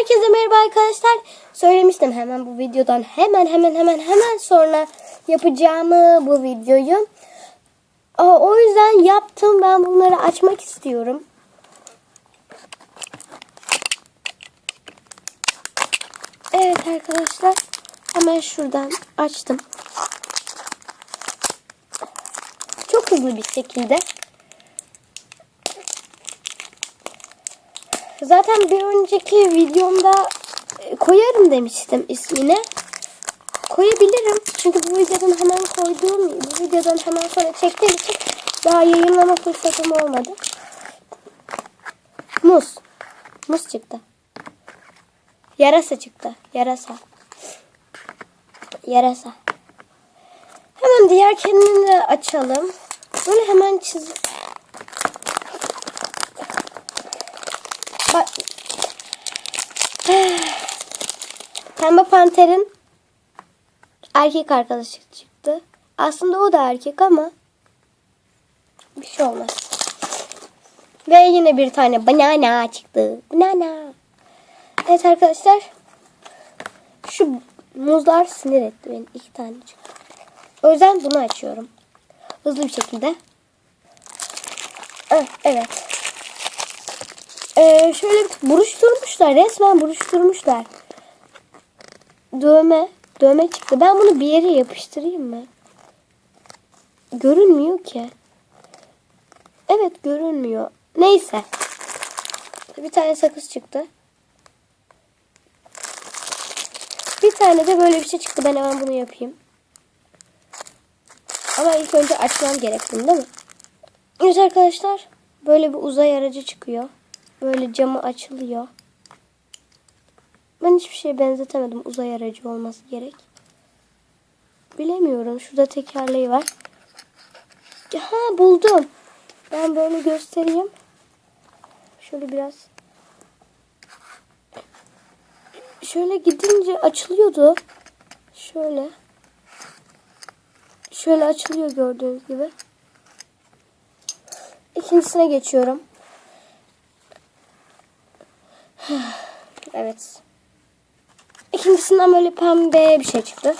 Herkese merhaba arkadaşlar. Söylemiştim hemen bu videodan hemen hemen hemen hemen sonra yapacağımı bu videoyu. O yüzden yaptım. Ben bunları açmak istiyorum. Evet arkadaşlar. Hemen şuradan açtım. Çok hızlı bir şekilde. Zaten bir önceki videomda e, koyarım demiştim ismini. Koyabilirim. Çünkü bu videodan hemen koyduğum, bu videodan hemen sonra çektiğim için daha yayınlama fırsatım olmadı. Muz. Muz çıktı. Yarasa çıktı. Yarasa. Yarasa. Hemen diğer kendini açalım. Böyle hemen çiz. Bak. Pembe Panter'in erkek arkadaşı çıktı. Aslında o da erkek ama bir şey olmaz. Ve yine bir tane banana çıktı. Banana. Evet arkadaşlar. Şu muzlar sinir etti beni. İki tane çıktı. O yüzden bunu açıyorum. Hızlı bir şekilde. Ah, Evet. Ee, şöyle buruşturmuşlar. Resmen buruşturmuşlar. Dövme. Dövme çıktı. Ben bunu bir yere yapıştırayım mı? Görünmüyor ki. Evet görünmüyor. Neyse. Bir tane sakız çıktı. Bir tane de böyle bir şey çıktı. Ben hemen bunu yapayım. Ama ilk önce açmam gerek değil mi? Evet arkadaşlar. Böyle bir uzay aracı çıkıyor. Böyle camı açılıyor. Ben hiçbir şeye benzetemedim. Uzay aracı olması gerek. Bilemiyorum. Şurada tekerleği var. Ha buldum. Ben böyle göstereyim. Şöyle biraz. Şöyle gidince açılıyordu. Şöyle. Şöyle açılıyor gördüğünüz gibi. İkincisine geçiyorum. Evet. İkincisinden böyle pembe bir şey çıktı.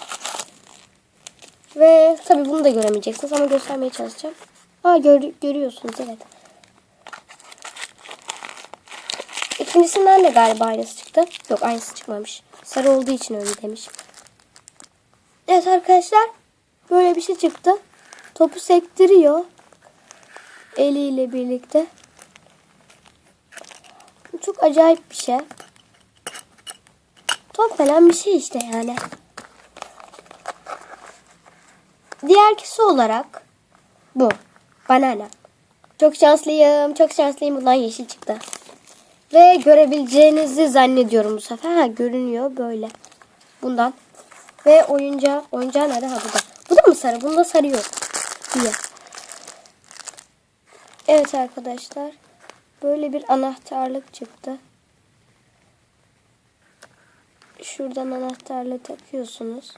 Ve tabii bunu da göremeyeceksiniz ama göstermeye çalışacağım. Aa gör, görüyorsunuz evet. İkincisinden de galiba aynısı çıktı. Yok aynısı çıkmamış. Sarı olduğu için öyle demiş. Evet arkadaşlar. Böyle bir şey çıktı. Topu sektiriyor. Eliyle birlikte. Çok acayip bir şey. Top falan bir şey işte yani. Diğerkisi olarak bu. Banana. Çok şanslıyım. Çok şanslıyım. Bundan yeşil çıktı. Ve görebileceğinizi zannediyorum bu sefer. Ha görünüyor böyle. Bundan. Ve oyuncağı. Oyuncağı nerede? Ha burada. Bu da mı sarı? Bunda sarı yok. Diye. Evet arkadaşlar. Böyle bir anahtarlık çıktı. Şuradan anahtarla takıyorsunuz.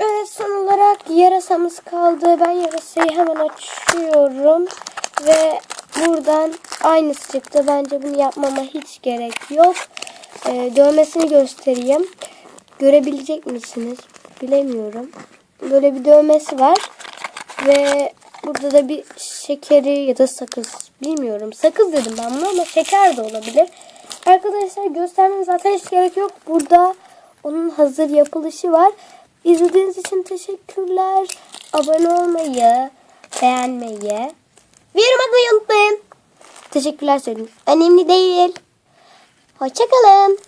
Evet son olarak yarasamız kaldı. Ben yarasayı hemen açıyorum. Ve buradan aynısı çıktı. Bence bunu yapmama hiç gerek yok. Ee, dövmesini göstereyim. Görebilecek misiniz? Bilemiyorum. Böyle bir dövmesi var. Ve burada da bir şekeri ya da sakız. Bilmiyorum. Sakız dedim ben bunu ama şeker de olabilir. Arkadaşlar göstermem zaten hiç gerek yok. Burada onun hazır yapılışı var. İzlediğiniz için teşekkürler. Abone olmayı, beğenmeyi ve yorum atmayı unutmayın. Teşekkürler söyleyeyim. Önemli değil. Hoşçakalın.